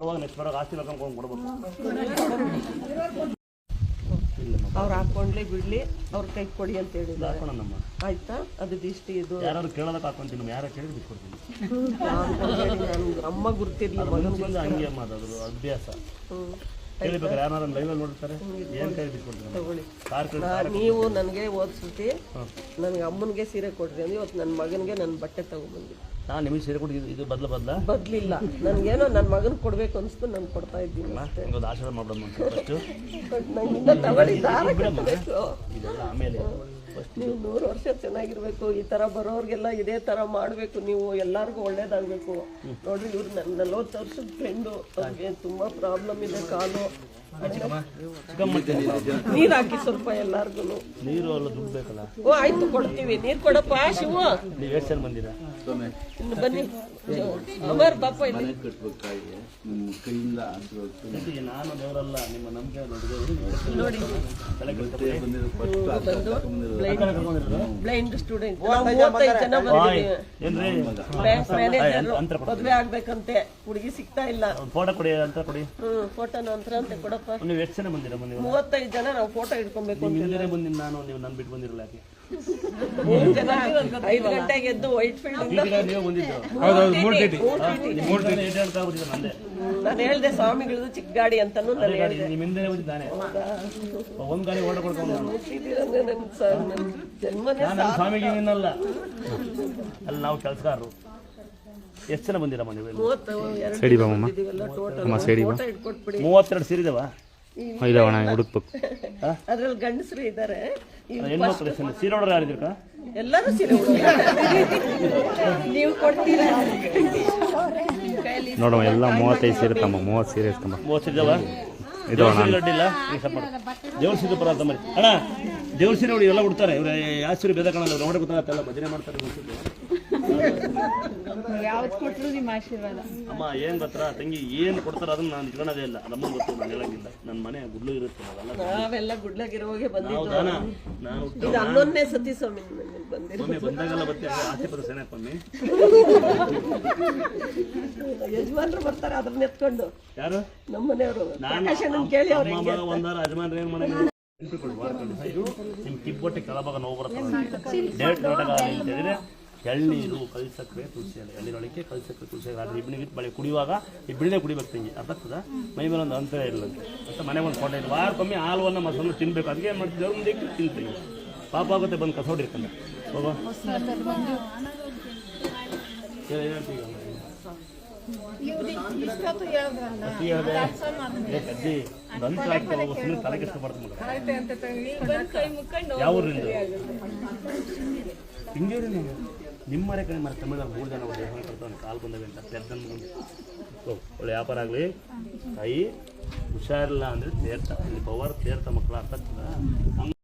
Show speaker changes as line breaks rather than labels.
ಅವಾಗ ನೆಕ್ಸ್ಟ್ ಬರೋಕೆ ಆಸ್ತಿ ಬೇಕಂತ ಕೊಡ್ಬೇಕು.
ಅವ್ರು ಹಾಕೊಂಡ್ಲಿ ಬಿಡ್ಲಿ ಅವ್ರ ಕೈ ಕೊಡಿ ಅಂತ ಹೇಳಿದ
ಹಾಕೋಣಮ್ಮ
ಆಯ್ತಾ? ಅದು ಇಷ್ಟು ಇದು.
ಯಾರು ಕೇಳೋದಕ್ಕೆ ಹಾಕೊಂತೀನಿ ಯಾರು ಕೇಳಿ ಬಿಟ್ಕೊಡ್ತೀನಿ
ನಾನು ಅಮ್ಮ ಗುರ್ತಿರ್ಲಿ ಮಗನ್
ಮಗನಿಂದ ಹಂಗೆ ಮಾತಾಡೋದು ಅಭ್ಯಾಸ. ನೋಡ್ತಾರೆ ಏನು
ತಗೊಳ್ಳಿ. ನಾ- ನೀವು ನನಗೆ ಓದಿಸ್ಬಿಟ್ಟು ನನಗೆ ಅಮ್ಮನಿಗೆ ಸೀರೆ ಕೊಡ್ರಿ ಅಂದ್ರೆ ಇವತ್ತು ನನ್ನ ಮಗನಿಗೆ ನನ್ನ ಬಟ್ಟೆ ತಗೊಂಡ್ಬಂದಿ
ನಾನು ನಿಮಗೆ ಸೀರೆ ಕೊಡಿ ಇದು ಬದಲ ಬದಲ?
ಬದ್ಲಿಲ್ಲ. ನನಗೇನೋ ನನ್ನ ಮಗನ ಕೊಡ್ಬೇಕು ಅನ್ಸ್ತು ನಾನು ಕೊಡ್ತಾ ಇದ್ದೀನಿ
ಒಂದು ಆಶೀರ್ವಾದ ಮಾಡೋಣ ಫಸ್ಟು
ಬಟ್ ನಂಗಿಂದ ತಗೊಳ್ಳಿ ದಾರ ಕಟ್ಟಬೇಕು
ಇದೆಲ್ಲ ಆಮೇಲೆ.
ನೀವು ನೂರು ವರ್ಷ ಚೆನ್ನಾಗಿರ್ಬೇಕು ಈ ತರ ಬರೋರಿಗೆಲ್ಲ ಇದೇ ತರ ಮಾಡಬೇಕು ನೀವು ಎಲ್ಲಾರ್ಗು ಒಳ್ಳೇದಾಗಬೇಕು. ನೋಡ್ರಿ ಇವ್ರು ನನ್ನ ನಲ್ವತ್ತು ವರ್ಷದ ಫ್ರೆಂಡು ಅವ್ರಿಗೆ ತುಂಬಾ ಪ್ರಾಬ್ಲಮ್ ಇದೆ ಕಾಲು. ನೀರ್ ಹಾಕಿ ಸ್ವಲ್ಪ ಎಲ್ಲಾರ್ಗು
ನೀರು ಎಲ್ಲ ದುಡ್ಡು ಬೇಕಲ್ಲ?
ಓ ಆಯ್ತು ಕೊಡ್ತೀವಿ. ನೀರ್ ಕೊಡಪ್ಪ ಶಿವ.
ನೀವು ಎಷ್ಟು ಜನ ಬಂದಿರಾ?
ಬನ್ನಿ. ಅಮರ್ ಬಾಪ ಇಲ್ಲಿ.
ಜೊತೆಗೆ ನಾನು ದೇವರಲ್ಲ ನಿಮ್ಮ ನಂಬಿಕೆ
ನೋಡಿ. ಬ್ಲೈಂಡ್ ಸ್ಟೂಡೆಂಟ್ ಮೂವತ್ತೈದು ಜನ ಬಂದಿದ್ದೀವಿ. ಬ್ಯಾಂಕ್ ಮ್ಯಾನೇಜರ್
ಅಂತರ ಕೊಡಿ
ಮದ್ವೆ ಆಗ್ಬೇಕಂತೆ. ಹುಡುಗಿ ಸಿಗ್ತಾ ಇಲ್ಲ.
ಫೋಟೋ ಕೊಡಿ ಅಂತ ಕೊಡಿ.
ಹ್ಮ್ ಫೋಟೋ ನಂತರ ಅಂತ ಕೊಡಪ್ಪ.
ನೀವು ಎಷ್ಟು ಜನ ಬಂದಿರ
ಮೂವತ್ತೈದು ಜನ ನಾವು ಫೋಟೋ ಇಟ್ಕೊಬೇಕು
ನಾನು ನೀವು ನನ್ ಬಿಟ್ಟು ಬಂದಿರಲ್ಲ ಯಾಕೆ?
ಮೂರು ಜನ ಐದು ಗಂಟೆಗೆ ಎದ್ದು ವೈಟ್ ಫೀಲ್ಡ್ ನಾನು ಹೇಳ್ದೆ ಸ್ವಾಮಿಗಳದು ಚಿಕ್ಕ ಗಾಡಿ ಅಂತಾನು ನಾನು
ಒಂದು ಗಾಡಿ ಸ್ವಾಮಿಗೆ ಅಲ್ಲಿ ನಾವು ಕೆಲಸಗಾರರು. ಎಷ್ಟು ಜನ ಬಂದಿರಮ್ಮ ನೀವು ಮೂವತ್ತೆರಡು ಸೇರಿದವ?
ಇದಾವಣ ಹುಡುಕ್ಬೇಕು
ಅದ್ರಲ್ಲಿ ಗಂಡಸರು ಇದ್ದಾರೆ
ಹೆಣ್ಮಕ್ಳು ಸೀರೆ ಹೊಡೆದ್ರೆ ಯಾರಿದ್ದೀರ
ಎಲ್ಲರೂ ಸೀರೆ ನೀವು ಕೊಡ್ತೀರಾ?
ನೋಡಮ್ಮ ಎಲ್ಲ ಮೂವತ್ತೈದು ಸೀರೆ ತಮ್ಮ ಮೂವತ್ತು ಸೀರೆ ಇರ್ತಮ್ಮ
ಮೂವತ್ತು ಇದಾವ?
ಇದು ಅಣ್ಣ
ಅಡ್ಡಿಲ್ಲ ದೇವ್ರ ಸೀರೆ ಬರ ಅಣ್ಣ ದೇವ್ರ ಸೀರೆ ನೋಡಿ ಎಲ್ಲ ಉಡ್ತಾರೆ. ಇವ್ರು ಯಾವ ಸೀರೆ ಬೇದ ಕಾಣಲ್ಲ? ನೋಡಿ ಗೊತ್ತಾಗತ್ತಲ್ಲ ಭಜನೆ ಮಾಡ್ತಾರೆ
ಕೊಟ್ಟರು ನಿಮ್ಮ ಆಶೀರ್ವಾದ.
ಅಮ್ಮ ಏನ್ ಗೊತ್ತಾ ತಂಗಿ ಏನ್ ಕೊಡ್ತಾರ ಅದನ್ನ ನಾನು ಇಟ್ಕೊಳ್ಳೋದೇ ಇಲ್ಲ. ನಮ್ಮನ್ನ ಗೊತ್ತು ನಾನು ಹೇಳಂಗಿಲ್ಲ ನನ್ನ ಮನೆ ಗುಡ್ಲು ಇರುತ್ತೆ ನಾವೆಲ್ಲ
ನಾವೆಲ್ಲ ಗುಡ್ಲಾಗಿರುವಾಗೆ
ನಾವು
ಬಂದಿದ್ದು.
ದಾನ ನಾನು ಹುಟ್ಟು
ಇದು ಹನ್ನೊಂದನೇ ಸತಿ ಸ್ವಾಮಿ ಬಂದಿರೋ
ಒಮ್ಮೆ ಬಂದಾಗೆಲ್ಲ ಬರ್ತೀವಿ ಆಸೆ ಪದ ಸೇನೆ ಒಮ್ಮೆ
ಯಜಮಾನ್ರು ಬರ್ತಾರೆ ಅದನ್ನ ಎತ್ಕೊಂಡು.
ಯಾರು?
ನಮ್ಮನೆಯವರು
ನಾನು
ಪ್ರಕಾಶನ ಕೇಳಿ ಅವ್ರು
ಅಮ್ಮ ಮಗ ಒಂದಾರ ಯಜಮಾನ್ರು ಏನ್ ಮಾಡಂಗಿಲ್ಲ. ನಿಮ್ ಕಿಬ್ಬೊಟ್ಟೆ ಕೆಳಭಾಗ ನೋವು ಬರುತ್ತೆ. ಅಂತ ಹೇಳಿದ್ರೆ ಎಳ್ನೀರು ಕಲ್ಸಕ್ರೆ ತುಳಸಿ ಎಲೆ ಎಳ್ನೀರೊಳಗೆ ಕಲ್ಸಕ್ರೆ ತುಳಸಿ ಎಲೆ. ಅದ್ರ ಇಬ್ಬನಿಗೆ ಬಳಿ ಕುಡಿಯುವಾಗ ಇಬ್ಬನೇ ಕುಡಿಬೇಕು ತಿಂಗೆ. ಅರ್ಥ ಆಗ್ತದ? ಮೈ ಮೇಲೆ ಒಂದು ಅಂತರ ಇರಲಂತೆ. ಮತ್ತೆ ಮನೆಗೆ ಒಂದು ಫೋಟೋ ಇದೆ. ವಾರಕ್ಕೊಮ್ಮೆ ಹಾಲುವನ್ನು ಮಸಾಲ ತಿನ್ಬೇಕು. ಅದಕ್ಕೆ ಏನು ಮಾಡ್ತಿದ್ದೆ? ಒಂದು ದಿಕ್ಕು ತಿಂತೀವಿ ಪಾಪ ಆಗುತ್ತೆ ಬಂದು ಕಸ ಇರ್ಕಂಡ ಹೋಗೋ. ಸುಮ್ಮನೆ ತಲೆ ಕೆಡಿಸ್ಕೊಬಾರ್ದು ಮಗ
ಅಂತ ಬಂದು ಕೈ ಮುಕ್ಕೊಂಡು
ಯಾವ ಊರಿಂದ ಹಿಂಗೇರಿ ನೀವು ನಿಮ್ಮ ಮನೆ ಕಡೆ ಮರ ತಮಿಳ್ನಾಡು ಮೂರು ಜನ ಒಳ್ಳೆ ಕಾಲು ಬಂದವೆ ಅಂತ ಮಗಂದು ಒಳ್ಳೆ ವ್ಯಾಪಾರ ಆಗಲಿ. ತಾಯಿ ಹುಷಾರಿಲ್ಲ ಅಂದರೆ ತೇರ್ತ ಇಲ್ಲಿ ಪವರ್ ತೇರ್ತ ಮಕ್ಕಳು ಅರ್ಥ